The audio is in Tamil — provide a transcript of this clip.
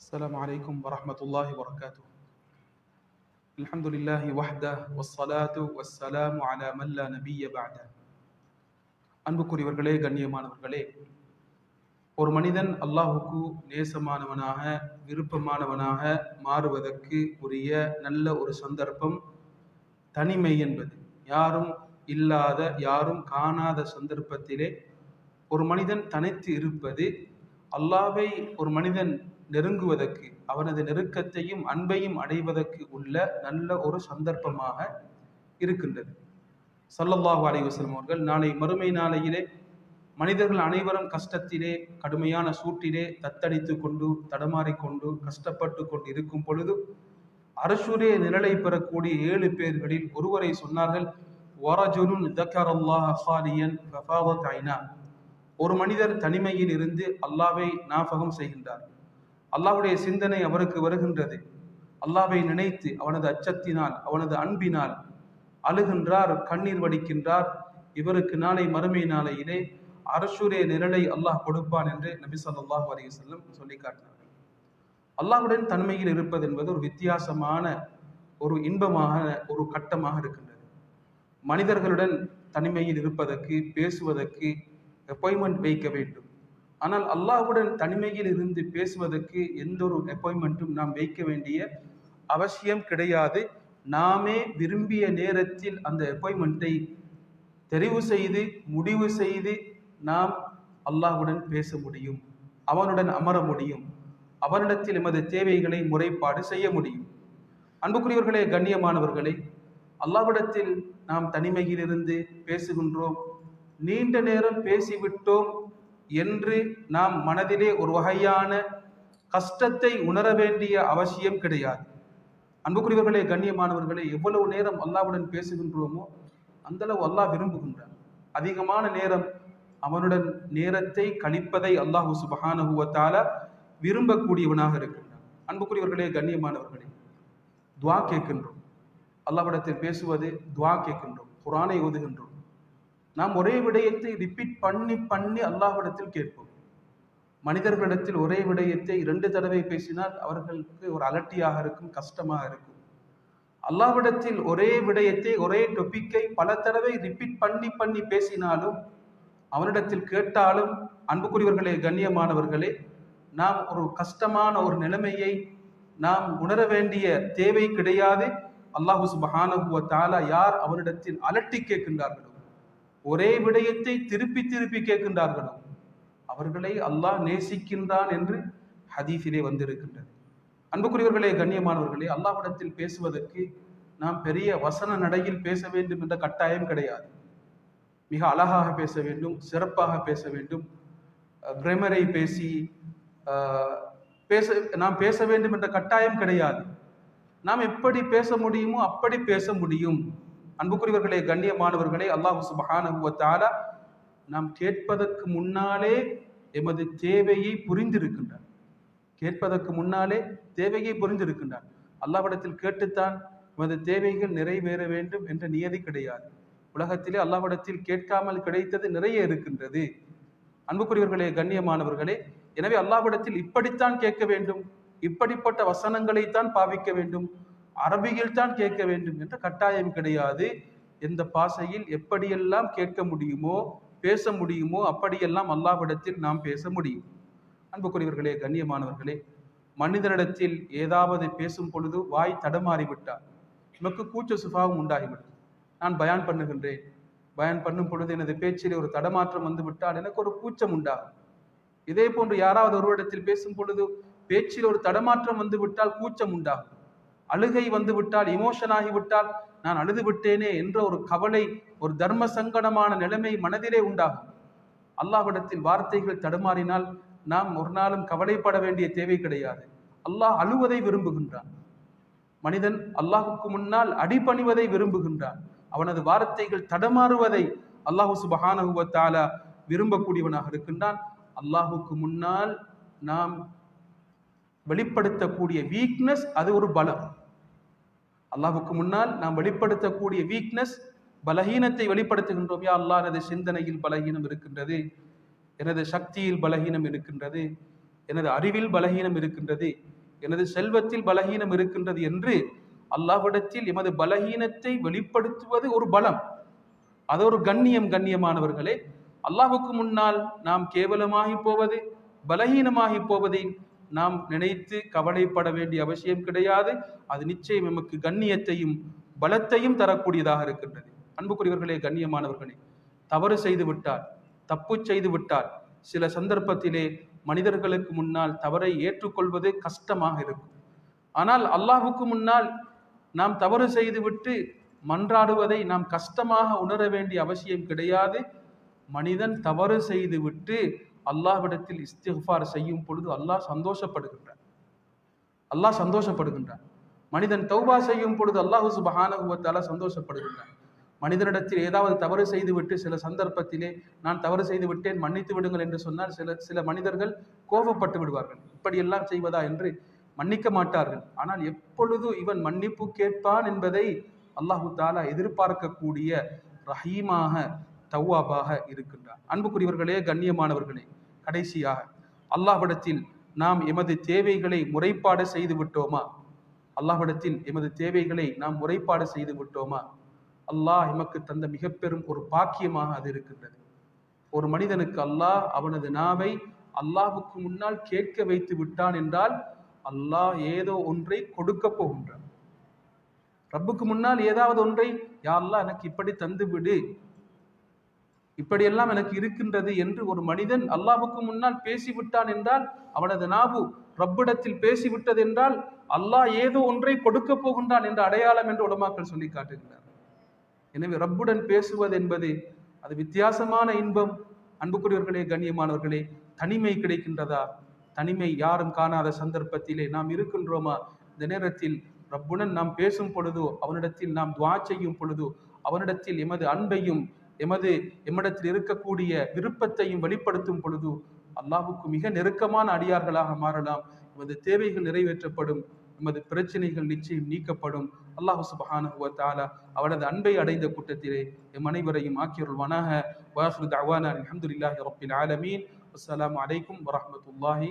السلام عليكم ورحمة الله وبركاته الحمد لله وحده والصلاة والسلام على من لا نبي بعده அன்புக்குரியவர்களே கண்ணியமானவர்களே ஒரு மனிதன் அல்லாஹுக்கு நேசமானவனாக விருப்பமானவனாக மாறுவதற்கு உரிய நல்ல ஒரு சந்தர்ப்பம் தனிமை என்பது யாரும் இல்லாத யாரும் காணாத சந்தர்ப்பத்திலே ஒரு மனிதன் தனித்து இருப்பது அல்லாவை ஒரு மனிதன் நெருங்குவதற்கு அவனது நெருக்கத்தையும் அன்பையும் அடைவதற்கு உள்ள நல்ல ஒரு சந்தர்ப்பமாக இருக்கின்றது. சல்லல்லாஹு அலைஹி அவர்கள் நாளை மறுமை நாளையிலே மனிதர்கள் அனைவரும் கஷ்டத்திலே கடுமையான சூட்டிலே தத்தடித்து கொண்டு தடமாறிக்கொண்டு கஷ்டப்பட்டு கொண்டு இருக்கும் பொழுது அரசுரே நிழலை பெறக்கூடிய ஏழு பேர்களில் ஒருவரை சொன்னார்கள் வரஜுலுன் ஹாலியன் ஐனா ஒரு மனிதர் தனிமையில் இருந்து அல்லாவை ஞாபகம் செய்கின்றார். அல்லாவுடைய சிந்தனை அவருக்கு வருகின்றது. அல்லாவை நினைத்து அவனது அச்சத்தினால் அவனது அன்பினால் அழுகின்றார் கண்ணீர் வடிக்கின்றார். இவருக்கு நாளை மறுமை நாளையிலே அரசுரிய நிழலை அல்லாஹ் கொடுப்பான் என்று நபி ஸல்லல்லாஹு அலி செல்லம் சொல்லி காட்டினார்கள் அல்லாஹ்வுடன் தன்மையில் இருப்பது என்பது ஒரு வித்தியாசமான ஒரு இன்பமாக ஒரு கட்டமாக இருக்கின்றது. மனிதர்களுடன் தனிமையில் இருப்பதற்கு பேசுவதற்கு அப்பாயின்மெண்ட் வைக்க வேண்டும். ஆனால் அல்லாஹ்வுடன் தனிமையில் இருந்து பேசுவதற்கு எந்த ஒரு அப்பாயின்மெண்ட்டும் நாம் வைக்க வேண்டிய அவசியம் கிடையாது. நாமே விரும்பிய நேரத்தில் அந்த அப்பாயின்மெண்ட்டை தெரிவு செய்து முடிவு செய்து நாம் அல்லாஹ்வுடன் பேச முடியும். அவனுடன் அமர முடியும். அவனிடத்தில் எமது தேவைகளை முறைப்பாடு செய்ய முடியும். அன்புக்குரியவர்களே கண்ணியமானவர்களே அல்லாஹ்விடத்தில் நாம் தனிமையில் இருந்து பேசுகின்றோம். நீண்ட நேரம் பேசிவிட்டோம். என்று நாம் மனதிலே ஒரு வகையான கஷ்டத்தை உணர வேண்டிய அவசியம் கிடையாது. அன்புக்குரியவர்களே கண்ணியமானவர்களே எவ்வளவு நேரம் அல்லாவுடன் பேசுகின்றோமோ அந்தளவு அல்லாஹ் விரும்புகின்றான். அதிகமான நேரம் அவனுடன் நேரத்தை கழிப்பதை அல்லாஹு சுபஹானஹுவத்தால விரும்பக்கூடியவனாக இருக்கின்றான். அன்புக்குரியவர்களே கண்ணியமானவர்களே துவா கேட்கின்றோம். அல்லாவிடத்தில் பேசுவது துவா கேட்கின்றோம். குரானை ஓதுகின்றோம். நாம் ஒரே விடயத்தை ரிப்பீட் பண்ணி பண்ணி அல்லாஹ்விடத்தில் கேட்போம். மனிதர்களிடத்தில் ஒரே விடயத்தை இரண்டு தடவை பேசினால் அவர்களுக்கு ஒரு அலட்டியாக இருக்கும் கஷ்டமாக இருக்கும். அல்லாஹ்விடத்தில் ஒரே விடயத்தை ஒரே டொபிக்கை பல தடவை ரிப்பீட் பண்ணி பண்ணி பேசினாலும் அவனிடத்தில் கேட்டாலும் அன்புக்குரியவர்களே கண்ணியமானவர்களே நாம் ஒரு கஷ்டமான ஒரு நிலைமையை நாம் உணர வேண்டிய தேவை கிடையாது. அல்லாஹு சுபஹானஹுவ தாலா யார் அவனிடத்தில் அலட்டி கேட்கின்றார்களோ ஒரே விடயத்தை திருப்பி திருப்பி கேட்கின்றார்களோ அவர்களை அல்லாஹ் நேசிக்கின்றான் என்று ஹதீஸிலே வந்திருக்கின்றது. அன்புக்குரியவர்களே கண்ணியமானவர்களே அல்லாஹ்விடத்தில் பேசுவதற்கு நாம் பெரிய வசன நடையில் பேச வேண்டும் என்ற கட்டாயம் கிடையாது. மிக அழகாக பேச வேண்டும் சிறப்பாக பேச வேண்டும். கிரமரை பேசி பேச நாம் பேச வேண்டும் என்ற கட்டாயம் கிடையாது. நாம் எப்படி பேச முடியுமோ அப்படி பேச முடியும். அன்புக்குரியவர்களே கண்ணியமானவர்களே அல்லாஹு சுபஹானுவத்தால நாம் கேட்பதற்கு முன்னாலே எமது தேவையை புரிந்திருக்கின்றார். கேட்பதற்கு முன்னாலே தேவையை புரிந்திருக்கின்றார். அல்லாவிடத்தில் கேட்டுத்தான் எமது தேவைகள் நிறைவேற வேண்டும் என்ற நியதி கிடையாது. உலகத்திலே அல்லாவிடத்தில் கேட்காமல் கிடைத்தது நிறைய இருக்கின்றது. அன்புக்குரியவர்களே கண்ணியமானவர்களே எனவே அல்லாவிடத்தில் இப்படித்தான் கேட்க வேண்டும். இப்படிப்பட்ட வசனங்களைத்தான் பாவிக்க வேண்டும். அரபியில் தான் கேட்க வேண்டும் என்ற கட்டாயம் கிடையாது. எந்த பாசையில் எப்படியெல்லாம் கேட்க முடியுமோ பேச முடியுமோ அப்படியெல்லாம் அல்லாவிடத்தில் நாம் பேச முடியும். அன்புக்குரியவர்களே கண்ணியமானவர்களே மனிதனிடத்தில் ஏதாவது பேசும் பொழுது வாய் தடமாறிவிட்டார் நமக்கு கூச்ச சுபாவம் உண்டாகிவிடும். நான் பயான் பண்ணுகின்றேன். பயான் பண்ணும் பொழுது எனது பேச்சிலே ஒரு தடமாற்றம் வந்துவிட்டால் எனக்கு ஒரு கூச்சம் உண்டாகும். இதே போன்று யாராவது ஒருவரிடத்தில் பேசும் பொழுது பேச்சில் ஒரு தடமாற்றம் வந்துவிட்டால் கூச்சம் உண்டாகும். அழுகை வந்து விட்டால் இமோஷன் ஆகிவிட்டால் நான் அழுது விட்டேனே என்ற ஒரு கவலை ஒரு தர்ம சங்கடமான நிலைமை மனதிலே உண்டாகும். அல்லாஹ்விடத்தில் வார்த்தைகள் தடுமாறினால் நாம் ஒரு நாளும் கவலைப்பட வேண்டிய தேவை கிடையாது. அல்லாஹ் அழுவதை விரும்புகின்றான். மனிதன் அல்லாஹுக்கு முன்னால் அடிபணிவதை விரும்புகின்றான். அவனது வார்த்தைகள் தடமாறுவதை அல்லாஹு சுபஹானஹுவத்தாலா விரும்பக்கூடியவனாக இருக்கின்றான். அல்லாஹுக்கு முன்னால் நாம் வெளிப்படுத்தக்கூடிய வீக்னஸ் அது ஒரு பலம். அல்லாஹுக்கு முன்னால் நாம் வெளிப்படுத்தக்கூடிய வீக்னஸ் பலகீனத்தை வெளிப்படுத்துகின்றோம். யா அல்லாஹ் எனது சிந்தனையில் பலகீனம் இருக்கின்றது எனது சக்தியில் பலகீனம் இருக்கின்றது எனது அறிவில் பலகீனம் இருக்கின்றது எனது செல்வத்தில் பலகீனம் இருக்கின்றது என்று அல்லாஹ்விடத்தில் எமது பலகீனத்தை வெளிப்படுத்துவது ஒரு பலம். அது ஒரு கண்ணியம் கண்ணியமானவர்களே. அல்லாஹுக்கு முன்னால் நாம் கேவலமாகி போவது பலகீனமாகி போவதை நாம் நினைத்து கவலைப்பட வேண்டிய அவசியம் கிடையாது. அது நிச்சயம் எமக்கு கண்ணியத்தையும் பலத்தையும் தரக்கூடியதாக இருக்கின்றது. அன்புக்குரியவர்களே கண்ணியமானவர்களே தவறு செய்து விட்டால் தப்பு செய்து விட்டால் சில சந்தர்ப்பத்திலே மனிதர்களுக்கு முன்னால் தவறை ஏற்றுக்கொள்வது கஷ்டமாக இருக்கும். ஆனால் அல்லாஹுக்கு முன்னால் நாம் தவறு செய்துவிட்டு மன்றாடுவதை நாம் கஷ்டமாக உணர வேண்டிய அவசியம் கிடையாது. மனிதன் தவறு செய்துவிட்டு அல்லாஹ்விடத்தில் இஸ்திஃபார் செய்யும் பொழுது அல்லாஹ் சந்தோஷப்படுகின்றான். அல்லாஹ் சந்தோஷப்படுகின்றான். மனிதன் தௌபா செய்யும் பொழுது அல்லாஹு சுபஹானகுவத்தால சந்தோஷப்படுகின்றான். மனிதனிடத்தில் ஏதாவது தவறு செய்துவிட்டு சில சந்தர்ப்பத்திலே நான் தவறு செய்து விட்டேன் மன்னித்து விடுங்கள் என்று சொன்னால் சில சில மனிதர்கள் கோபப்பட்டு விடுவார்கள். இப்படியெல்லாம் செய்வதா என்று மன்னிக்க மாட்டார்கள். ஆனால் எப்பொழுது இவன் மன்னிப்பு கேட்பான் என்பதை அல்லாஹு தாலா எதிர்பார்க்கக்கூடிய ரஹீமாக தவ்வாபாக இருக்கின்றார். அன்புக்குரியவர்களே கண்ணியமானவர்களே கடைசியாக அல்லாஹ்விடத்தில் நாம் எமது தேவைகளை முறைப்பாடு செய்து விட்டோமா? அல்லாஹ்விடத்தில் எமது தேவைகளை நாம் முறைப்பாடு செய்து விட்டோமா? அல்லாஹ் எமக்கு தந்த மிக பெரும் ஒரு பாக்கியமாக அது இருக்கின்றது. ஒரு மனிதனுக்கு அல்லாஹ் அவனது நாவை அல்லாஹுக்கு முன்னால் கேட்க வைத்து விட்டான் என்றால் அல்லாஹ் ஏதோ ஒன்றை கொடுக்க போகின்றான். ரப்புக்கு முன்னால் ஏதாவது ஒன்றை யா அல்லாஹ் எனக்கு இப்படி தந்து விடு இப்படியெல்லாம் எனக்கு இருக்கின்றது என்று ஒரு மனிதன் அல்லாவுக்கு முன்னால் பேசிவிட்டான் என்றால் அவனது நாவு ரப்பிடத்தில் பேசிவிட்டது என்றால் அல்லாஹ் ஏதோ ஒன்றை கொடுக்க போகின்றான் என்ற அடையாளம் என்று உடமாக்கள் சொல்லி காட்டுகின்றார் எனவே ரப்புடன் பேசுவது என்பது அது வித்தியாசமான இன்பம். அன்புக்குரியவர்களே கண்ணியமானவர்களே தனிமை கிடைக்கின்றதா? தனிமை யாரும் காணாத சந்தர்ப்பத்திலே நாம் இருக்கின்றோமா? இந்த நேரத்தில் ரப்புடன் நாம் பேசும் பொழுதோ அவனிடத்தில் நாம் துவா செய்யும் பொழுதோ அவனிடத்தில் எமது அன்பையும் எமது எம்மிடத்தில் இருக்கக்கூடிய விருப்பத்தையும் வெளிப்படுத்தும் பொழுது அல்லாஹுக்கு மிக நெருக்கமான அடியார்களாக மாறலாம். எமது தேவைகள் நிறைவேற்றப்படும். எமது பிரச்சனைகள் நிச்சயம் நீக்கப்படும். அல்லாஹு சுபஹான தாலா அவனது அன்பை அடைந்த கூட்டத்திலே எம் அனைவரையும் ஆக்கியருள்வானாக. வாஹ்ரு தஅவானா அல்ஹம்துலில்லாஹி ரப்பில் ஆலமீன். அஸ்ஸலாமு அலைக்கும் வரஹ்மத்துல்லாஹி